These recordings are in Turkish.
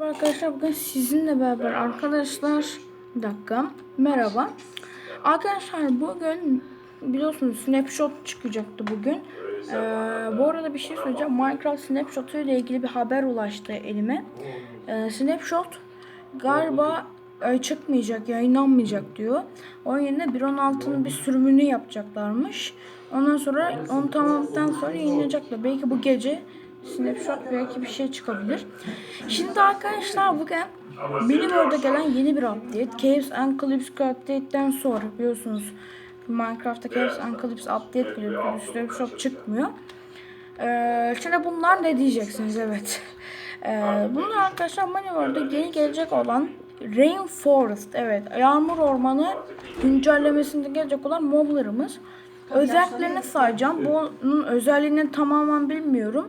Merhaba arkadaşlar bugün sizinle beraber arkadaşlar bir dakika merhaba. Arkadaşlar bugün biliyorsunuz snapshot çıkacaktı bugün. Ee, bu arada bir şey söyleyeceğim Minecraft snapshot ile ilgili bir haber ulaştı elime. Ee, snapshot galiba e, çıkmayacak yayınlanmayacak diyor. Onun yerine 1.16'nın bir sürümünü yapacaklarmış. Ondan sonra onu tamamladıktan sonra yayınlayacaklar. Belki bu gece Snapshot belki bir şey çıkabilir. Şimdi arkadaşlar bugün Miniworld'a gelen yeni bir update. Caves and Clips update'den sonra biliyorsunuz Minecraft'ta Caves and Clips update geliyor. Snapshot çıkmıyor. Ee, şimdi bunlar ne diyeceksiniz evet. Ee, bunlar arkadaşlar Miniworld'a yeni gelecek olan Rainforest evet yağmur ormanı güncellemesinde gelecek olan moblarımız. Özelliklerini sayacağım. Bunun özelliğini tamamen bilmiyorum.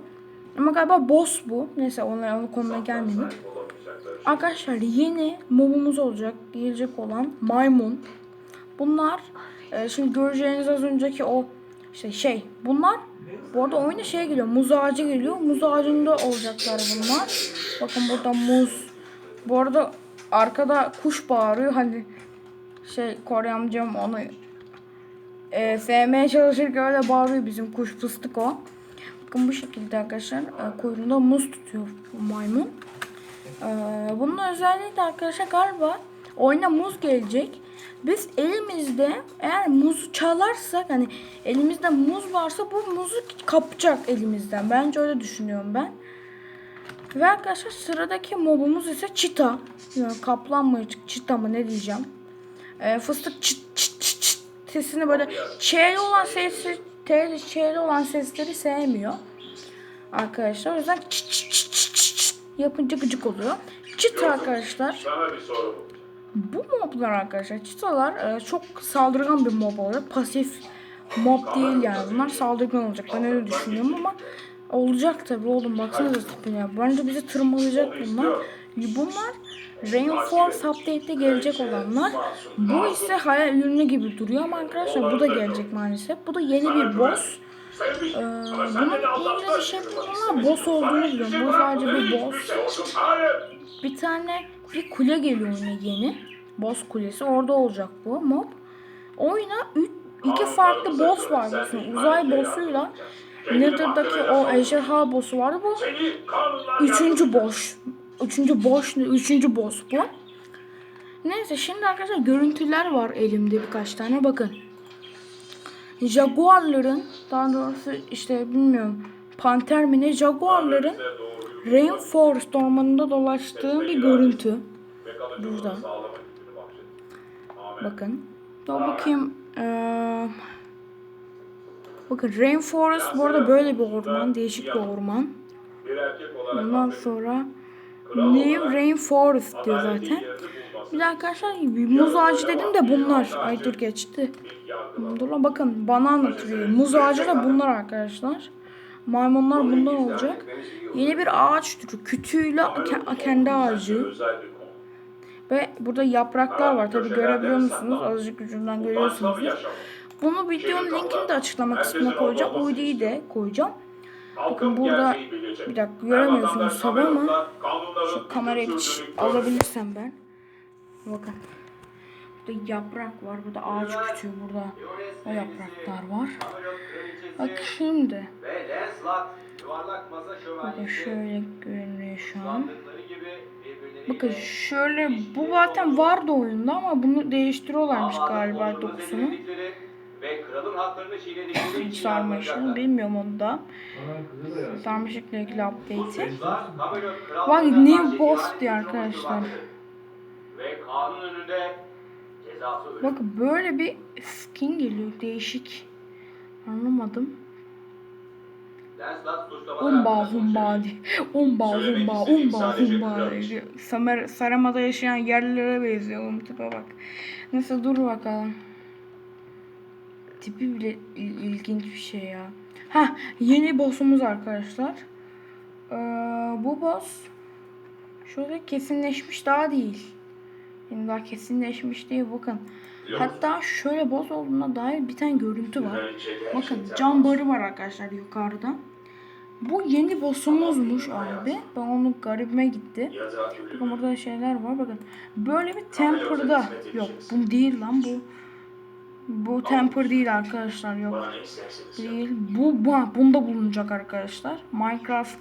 Ama galiba boss bu. Neyse onlara o konuya gelmeyelim. Arkadaşlar yeni mobumuz olacak. Gelecek olan maymun. Bunlar e, şimdi göreceğiniz az önceki o işte şey bunlar bu arada oyuna şey geliyor muz ağacı geliyor. Muz ağacında olacaklar bunlar. Bakın burada muz. Bu arada arkada kuş bağırıyor. Hani şey Kore amcam onu e, sevmeye çalışırken öyle bağırıyor bizim kuş fıstık o. Bakın bu şekilde arkadaşlar e, kuyruğunda muz tutuyor maymun. E, bunun özelliği de arkadaşlar galiba oyuna muz gelecek. Biz elimizde eğer muzu çalarsak hani elimizde muz varsa bu muzu kapacak elimizden. Bence öyle düşünüyorum ben. Ve arkadaşlar sıradaki mobumuz ise çita. Yani kaplan mı çita mı ne diyeceğim. E, fıstık çıt çıt çıt sesini böyle çeyli olan sesi T'li çeyli olan sesleri sevmiyor. Arkadaşlar o yüzden çıt çıt çıt çıt çıt yapınca gıcık oluyor. Çıt arkadaşlar. Sana bir soru bu. Moblar arkadaşlar çitalar e, çok saldırgan bir mob olacak. Pasif mob değil yani. Bunlar saldırgan olacak. Ben öyle düşünüyorum ama olacak tabi oğlum baksanıza tipine. Bence bizi tırmalayacak bunlar. Bunlar Rainforest Update'de gelecek olanlar. Bu ise hayal ürünü gibi duruyor ama arkadaşlar bu da gelecek maalesef. Bu da yeni bir boss. Ee, bunun. İngilizce şey ama boss olduğunu biliyorum. Bu sadece bir boss. Bir tane bir kule geliyor oyuna yeni. Boss kulesi. Orada olacak bu mob. Oyuna üç, iki farklı boss var. Mesela uzay boss'uyla Nether'daki o ejderha boss'u var. Bu üçüncü boss. Üçüncü boss, üçüncü boss bu. Neyse şimdi arkadaşlar görüntüler var elimde birkaç tane bakın. Jaguarların daha doğrusu işte bilmiyorum panter mi ne jaguarların Rainforest ormanında dolaştığı bir görüntü. Burada. Bakın. Dur bakayım. Ee, bakın Rainforest bu arada böyle bir orman. Değişik bir orman. Ondan sonra New Rainforest diyor zaten. Bir de arkadaşlar bir muz ağacı dedim de bunlar. Ay dur geçti. Dur lan bakın bana anlatıyor. Muz ağacı da bunlar arkadaşlar. Maymunlar bundan olacak. Yeni bir ağaç türü. Kütüğüyle ke- kendi ağacı. Ve burada yapraklar var. Tabi görebiliyor musunuz? Azıcık ucundan görüyorsunuz. Bunu videonun linkini de açıklama kısmına koyacağım. UID'yi de koyacağım. Halkın burada-. Bir dakika göremiyorsunuz tabi ama şu kamerayı alabilirsem ben. Bakın. Burada yaprak var. Burada ağaç kütüğü. Burada o yapraklar var. Bak şimdi. Bakın şövalyesi şöyle görünüyor şu an. Bakın şöyle bu zaten vardı oyunda ama bunu değiştiriyorlarmış galiba dokusunu. Ve kralın haklarını çiğnedikleri için yargılanacaklar. bilmiyorum onu da. Sarmaşıkla ilgili update'i. Bak, New Boss diyor arkadaşlar. Ve kanun önünde cezası ölüm. Bakın böyle bir skin geliyor değişik. Anlamadım. Umba diye. Umba humba umba humba diye. Samer, Sarama'da yaşayan yerlilere benziyor oğlum tipe bak. Neyse dur bakalım. Tipi bile il- ilginç bir şey ya. Ha yeni boss'umuz arkadaşlar. Ee, bu boss şöyle kesinleşmiş daha değil. Yani daha kesinleşmiş değil bakın. Hatta şöyle boss olduğuna dair bir tane görüntü var. Bakın cam barı var arkadaşlar yukarıda. Bu yeni boss'umuzmuş abi. Ben onu garibime gitti. Bakın burada şeyler var bakın. Böyle bir temper'da yok bu değil lan bu. Bu temper değil arkadaşlar yok. Değil. Bu, bu bunda bulunacak arkadaşlar. Minecraft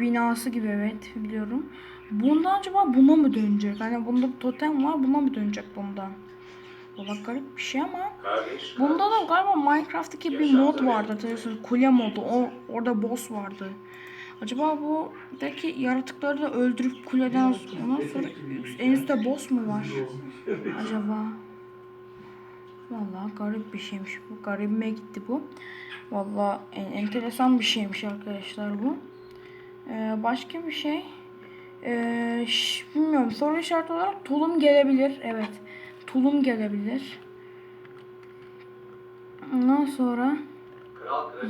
binası gibi evet biliyorum. Bunda acaba buna mı dönecek? Hani bunda totem var buna mı dönecek bunda? Valla garip bir şey ama. Bunda da galiba Minecraft'taki bir mod vardı. Hatırlıyorsunuz kule modu. O, orada boss vardı. Acaba buradaki yaratıkları da öldürüp kuleden ondan sonra en üstte boss mu var? Acaba? Vallahi garip bir şeymiş bu. Garibime gitti bu. Vallahi en, enteresan bir şeymiş arkadaşlar bu. Ee, başka bir şey. Ee, bilmiyorum. Soru işareti olarak tulum gelebilir. Evet. Tulum gelebilir. Ondan sonra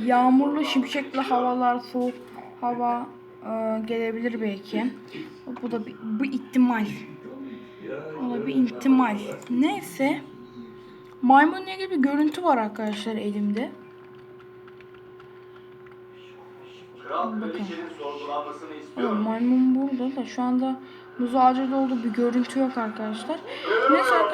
yağmurlu şimşekli havalar, soğuk hava e, gelebilir belki. Bu da bir, bu ihtimal. O da bir ihtimal. Neyse. Maymunla ilgili bir görüntü var arkadaşlar elimde. Kral kraliçenin sorgulanmasını maymun burada da şu anda muz ağacı olduğu bir görüntü yok arkadaşlar. Neyse arkadaşlar.